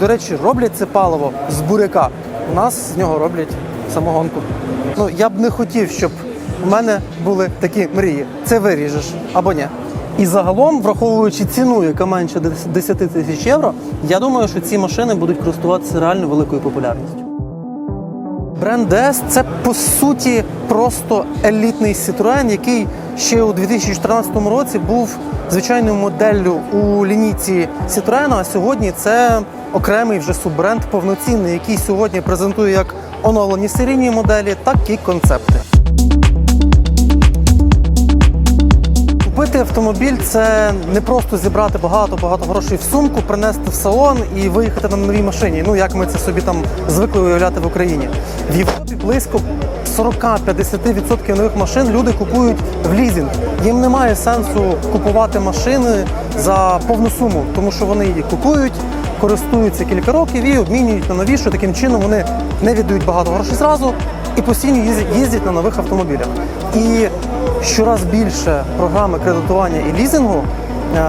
До речі, роблять це паливо з буряка. У нас з нього роблять самогонку. Ну я б не хотів, щоб у мене були такі мрії. Це виріжеш або ні. І загалом, враховуючи ціну, яка менше 10 тисяч євро, я думаю, що ці машини будуть користуватися реально великою популярністю. Бренд DS – це по суті просто елітний Citroën, який ще у 2014 році був звичайною моделлю у лінійці Citroën, а сьогодні це окремий вже суббренд повноцінний, який сьогодні презентує як оновлені серійні моделі, так і концепти. Купити автомобіль це не просто зібрати багато-багато грошей в сумку, принести в салон і виїхати на новій машині. Ну як ми це собі там звикли уявляти в Україні. В Європі близько 40-50% нових машин люди купують в лізинг. Їм немає сенсу купувати машини за повну суму, тому що вони її купують, користуються кілька років і обмінюють на новішу. Таким чином вони не віддають багато грошей зразу і постійно їздять- на нових автомобілях. І щораз більше програми кредитування і лізингу. е,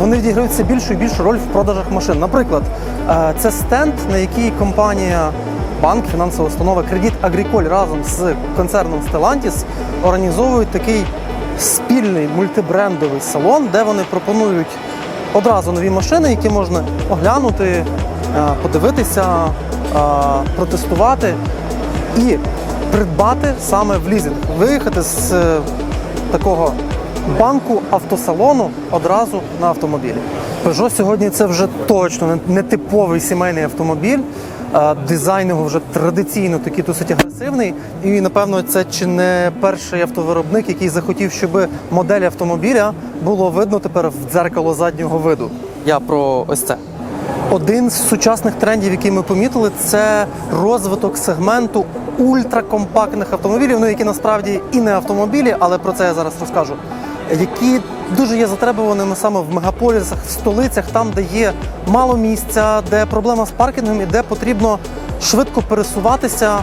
Вони відіграють більшу і більшу роль в продажах машин. Наприклад, е, це стенд, на який компанія банк, фінансова установа Кредит Агріколь разом з концерном Stellantis організовують такий спільний мультибрендовий салон, де вони пропонують одразу нові машини, які можна оглянути, е, подивитися, протестувати і придбати саме в лізинг, виїхати з е, такого банку автосалону одразу на автомобілі. Peugeot сьогодні це вже точно не- типовий сімейний автомобіль. Е, Дизайн його вже традиційно такий досить агресивний. І напевно це чи не перший автовиробник, який захотів, щоб модель автомобіля було видно тепер в дзеркало заднього виду. Я про ось це. Один з сучасних трендів, який ми помітили, це розвиток сегменту ультракомпактних автомобілів, ну які насправді і не автомобілі, але про це я зараз розкажу. Які дуже є затребуваними саме в мегаполісах, в столицях, там, де є мало місця, де проблема з паркінгом і де потрібно швидко пересуватися е,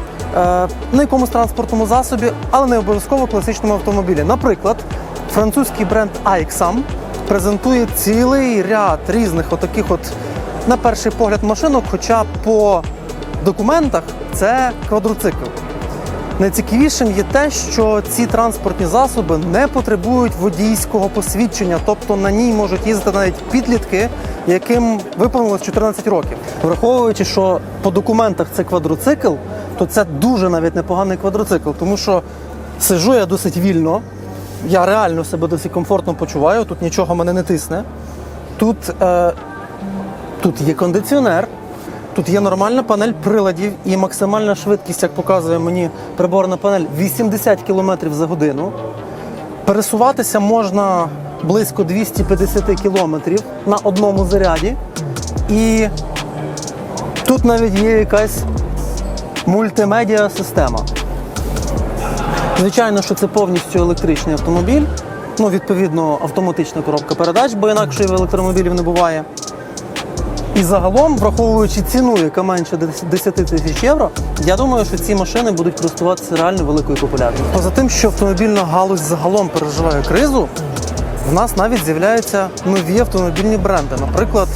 на якомусь транспортному засобі, але не обов'язково класичному автомобілі. Наприклад, французький бренд AXAM презентує цілий ряд різних отаких от на перший погляд машинок, хоча по документах це квадроцикл. Найцікавішим є те, що ці транспортні засоби не потребують водійського посвідчення, тобто на ній можуть їздити навіть підлітки, яким виповнилось 14 років. Враховуючи, що по документах це квадроцикл, то це дуже навіть непоганий квадроцикл, тому що сижу я досить вільно, я реально себе досить комфортно почуваю, тут нічого мене не тисне. Тут е, Тут є кондиціонер, тут є нормальна панель приладів і максимальна швидкість, як показує мені приборна панель, 80 км за годину. Пересуватися можна близько 250 км на одному заряді. І тут навіть є якась мультимедіа система. Звичайно, що це повністю електричний автомобіль. Ну, відповідно, автоматична коробка передач, бо інакше в електромобілів не буває. І загалом, враховуючи ціну, яка менше 10 тисяч євро, я думаю, що ці машини будуть користуватися реально великою популярністю. Поза тим, що автомобільна галузь загалом переживає кризу, в нас навіть з'являються нові автомобільні бренди. Наприклад,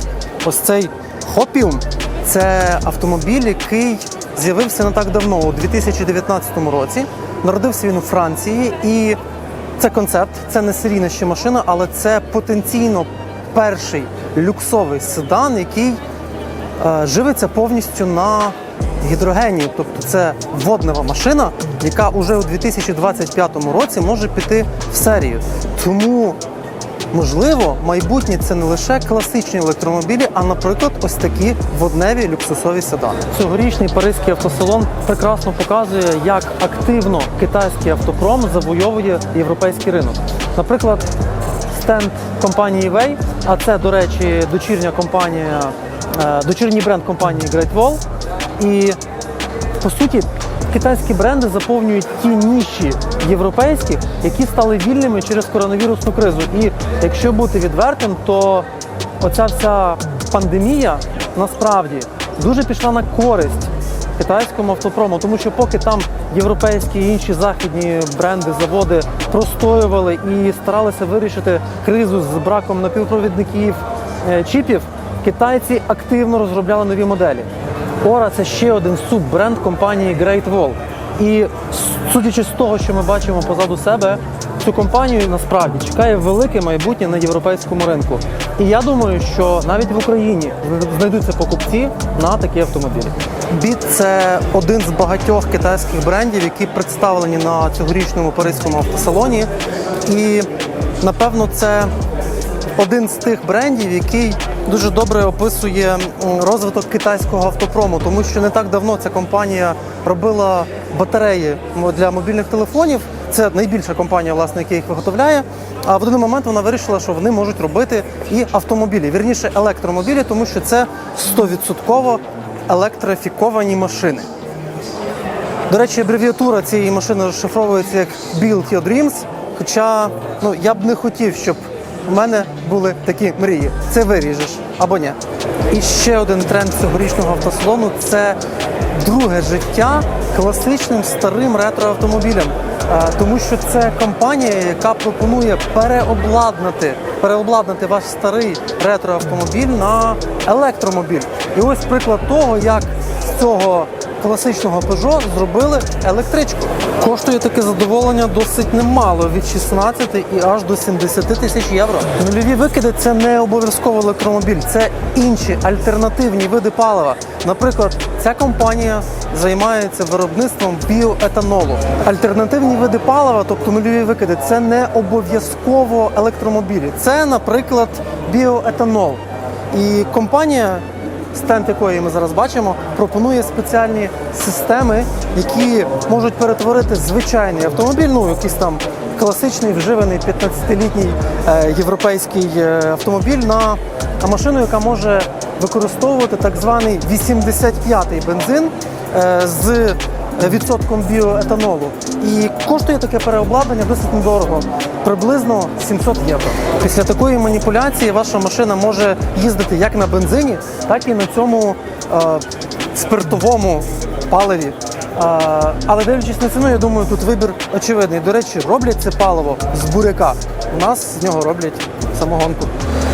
ось цей Hopium – це автомобіль, який з'явився не так давно, у 2019 році. Народився він у Франції, і це концепт, це не серійна ще машина, але це потенційно перший люксовий седан, який е, живиться повністю на гідрогені. Тобто це воднева машина, яка вже у 2025 році може піти в серію. Тому Можливо, майбутнє це не лише класичні електромобілі, а, наприклад, ось такі водневі люксусові седани. Цьогорічний паризький автосалон прекрасно показує, як активно китайський автопром завойовує європейський ринок. Наприклад, стенд компанії Wei, а це, до речі, дочірня компанія, е, дочірній бренд компанії Great Wall. І по суті, китайські бренди заповнюють ті ніші європейських, які стали вільними через коронавірусну кризу. І якщо бути відвертим, то оця вся пандемія насправді дуже пішла на користь китайському автопрому, тому що поки там європейські і інші західні бренди, заводи простоювали і старалися вирішити кризу з браком напівпровідників, е, чіпів, китайці активно розробляли нові моделі. Ора це ще один суббренд компанії Great Wall. І судячи з того, що ми бачимо позаду себе, цю компанію насправді чекає велике майбутнє на європейському ринку. І я думаю, що навіть в Україні знайдуться покупці на такі автомобілі. Біт це один з багатьох китайських брендів, які представлені на цьогорічному паризькому автосалоні. І напевно це один з тих брендів, який дуже добре описує розвиток китайського автопрому, тому що не так давно ця компанія робила батареї для мобільних телефонів. Це найбільша компанія, власне, яка їх виготовляє. А в один момент вона вирішила, що вони можуть робити і автомобілі, вірніше електромобілі, тому що це 100% електрифіковані машини. До речі, абревіатура цієї машини розшифровується як Build Your Dreams. Хоча ну, я б не хотів, щоб у мене були такі мрії. Це виріжеш або ні. І ще один тренд цьогорічного автосалону це друге життя класичним старим ретроавтомобілям. Е, Тому що це компанія, яка пропонує переобладнати, переобладнати ваш старий ретроавтомобіль на електромобіль. І ось приклад того, як з цього класичного Peugeot зробили електричку. Коштує таке задоволення досить немало від 16 і аж до 70 тисяч євро. Нульові викиди це не обов'язково електромобіль, це інші альтернативні види палива. Наприклад, ця компанія займається виробництвом біоетанолу. Альтернативні види палива, тобто нульові викиди, це не обов'язково електромобілі. Це, наприклад, біоетанол. І компанія стенд якої ми зараз бачимо, пропонує спеціальні системи, які можуть перетворити звичайний автомобіль, ну якийсь там класичний вживаний 15-літній е, європейський е, автомобіль на машину, яка може використовувати так званий 85-й бензин е, з відсотком біоетанолу. І коштує таке переобладнання досить недорого, приблизно 700 євро. Після такої маніпуляції ваша машина може їздити як на бензині, так і на цьому е, спиртовому паливі. Е, але дивлячись на ціну, я думаю, тут вибір очевидний. До речі, роблять це паливо з буряка. У нас з нього роблять самогонку.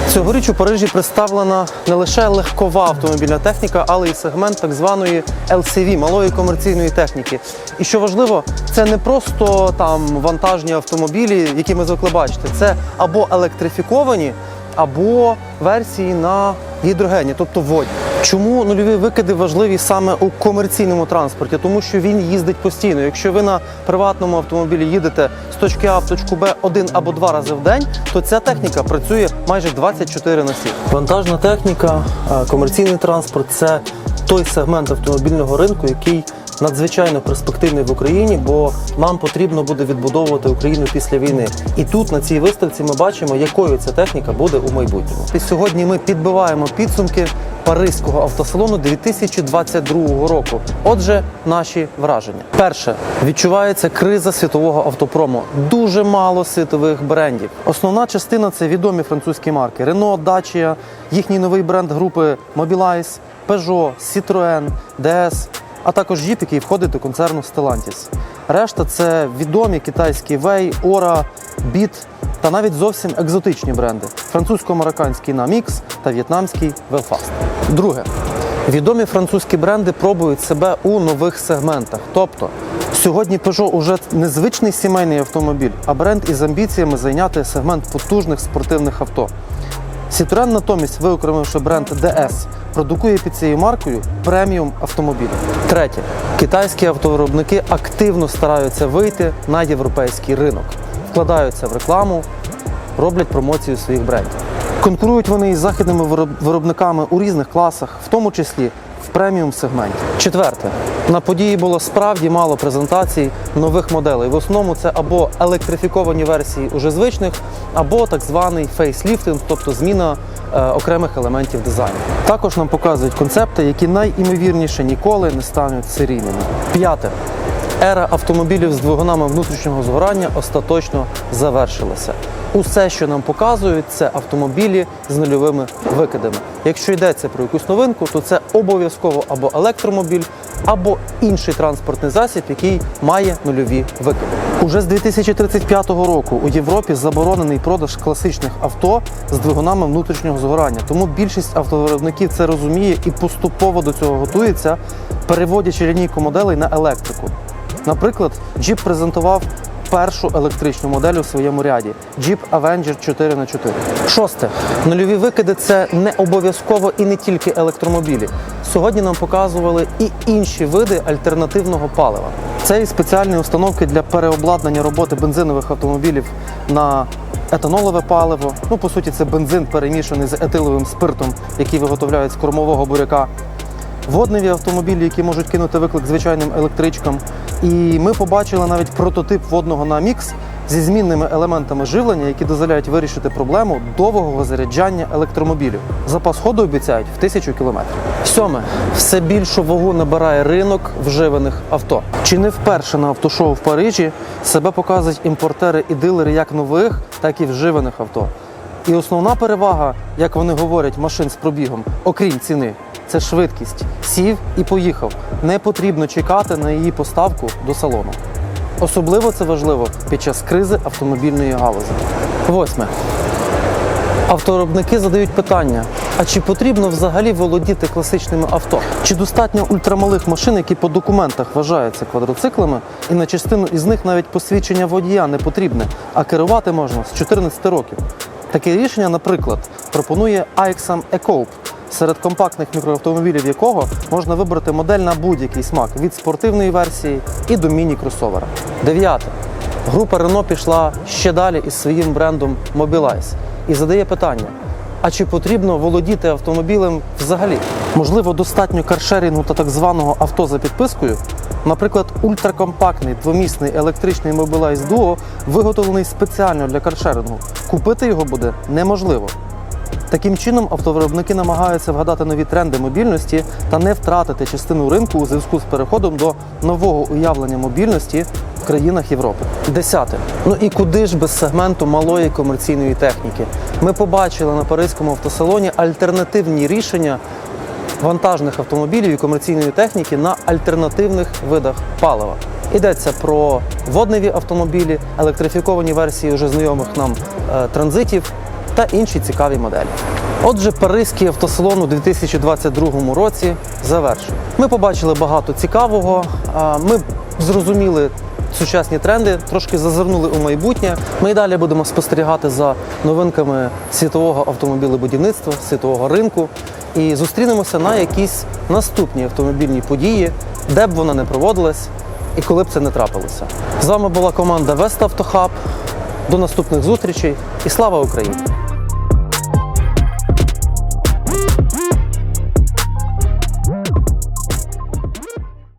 Цьогоріч у Парижі представлена не лише легкова автомобільна техніка, але й сегмент так званої LCV, малої комерційної техніки. І що важливо, це не просто там вантажні автомобілі, які ми звикли бачити. Це або електрифіковані, або версії на гідрогені, тобто водні. Чому нульові викиди важливі саме у комерційному транспорті? Тому що він їздить постійно. Якщо ви на приватному автомобілі їдете з точки А в точку Б один або два рази в день, то ця техніка працює майже 24 на 7. Вантажна техніка, комерційний транспорт це той сегмент автомобільного ринку, який надзвичайно перспективний в Україні, бо нам потрібно буде відбудовувати Україну після війни. І тут на цій виставці ми бачимо, якою ця техніка буде у майбутньому. І сьогодні ми підбиваємо підсумки Паризького автосалону 2022 року. Отже, наші враження. Перше відчувається криза світового автопрому. Дуже мало світових брендів. Основна частина це відомі французькі марки: Renault, Dacia, їхній новий бренд групи Mobilize, Peugeot, Citroën, DS, а також Jeep, який входить до концерну Stellantis. Решта це відомі китайські Wei, Ora, Beat та навіть зовсім екзотичні бренди: французько-американський Namix та в'єтнамський Belfast. Друге. Відомі французькі бренди пробують себе у нових сегментах. Тобто сьогодні Peugeot уже не звичний сімейний автомобіль, а бренд із амбіціями зайняти сегмент потужних спортивних авто. Citroën натомість, виокремивши бренд DS, продукує під цією маркою преміум автомобілі. Третє. Китайські автовиробники активно стараються вийти на європейський ринок, вкладаються в рекламу, роблять промоцію своїх брендів. Конкурують вони із західними вироб- виробниками у різних класах, в тому числі в преміум сегменті. Четверте, на події було справді мало презентацій нових моделей. В основному це або електрифіковані версії уже звичних, або так званий фейсліфтинг, тобто зміна е, окремих елементів дизайну. Також нам показують концепти, які найімовірніше ніколи не стануть серійними. П'яте. Ера автомобілів з двигунами внутрішнього згорання остаточно завершилася. Усе, що нам показують, це автомобілі з нульовими викидами. Якщо йдеться про якусь новинку, то це обов'язково або електромобіль, або інший транспортний засіб, який має нульові викиди. Уже з 2035 року у Європі заборонений продаж класичних авто з двигунами внутрішнього згорання. Тому більшість автовиробників це розуміє і поступово до цього готується, переводячи лінійку моделей на електрику. Наприклад, Jeep презентував першу електричну модель у своєму ряді Jeep Avenger 4х4. Шосте. Нульові викиди це не обов'язково і не тільки електромобілі. Сьогодні нам показували і інші види альтернативного палива. Це і спеціальні установки для переобладнання роботи бензинових автомобілів на етанолове паливо. Ну, по суті, це бензин перемішаний з етиловим спиртом, який виготовляють з кормового буряка водневі автомобілі, які можуть кинути виклик звичайним електричкам. І ми побачили навіть прототип водного на мікс зі змінними елементами живлення, які дозволяють вирішити проблему довгого заряджання електромобілів. Запас ходу обіцяють в тисячу кілометрів. Сьоме, все більшу вагу набирає ринок вживаних авто. Чи не вперше на автошоу в Парижі себе показують імпортери і дилери як нових, так і вживаних авто. І основна перевага, як вони говорять, машин з пробігом, окрім ціни, це швидкість. Сів і поїхав. Не потрібно чекати на її поставку до салону. Особливо це важливо під час кризи автомобільної галузі. Восьме. Автовиробники задають питання: а чи потрібно взагалі володіти класичними авто? Чи достатньо ультрамалих машин, які по документах вважаються квадроциклами, і на частину із них навіть посвідчення водія не потрібне, а керувати можна з 14 років? Таке рішення, наприклад, пропонує iXam eCoupe, серед компактних мікроавтомобілів якого можна вибрати модель на будь-який смак від спортивної версії і до міні-кросовера. Дев'яте. Група Renault пішла ще далі із своїм брендом Mobilize і задає питання: а чи потрібно володіти автомобілем взагалі? Можливо, достатньо каршерінгу та так званого авто за підпискою? Наприклад, ультракомпактний двомісний електричний Mobilize Duo виготовлений спеціально для каршерингу. Купити його буде неможливо. Таким чином, автовиробники намагаються вгадати нові тренди мобільності та не втратити частину ринку у зв'язку з переходом до нового уявлення мобільності в країнах Європи. Десяте. Ну і куди ж без сегменту малої комерційної техніки? Ми побачили на паризькому автосалоні альтернативні рішення вантажних автомобілів і комерційної техніки на альтернативних видах палива. Йдеться про водневі автомобілі, електрифіковані версії вже знайомих нам е, транзитів та інші цікаві моделі. Отже, паризький автосалон у 2022 році завершив. Ми побачили багато цікавого. Ми зрозуміли сучасні тренди, трошки зазирнули у майбутнє. Ми і далі будемо спостерігати за новинками світового автомобілебудівництва, світового ринку. І зустрінемося на якісь наступні автомобільні події, де б вона не проводилась і коли б це не трапилося. З вами була команда Вест Автохаб. До наступних зустрічей і слава Україні!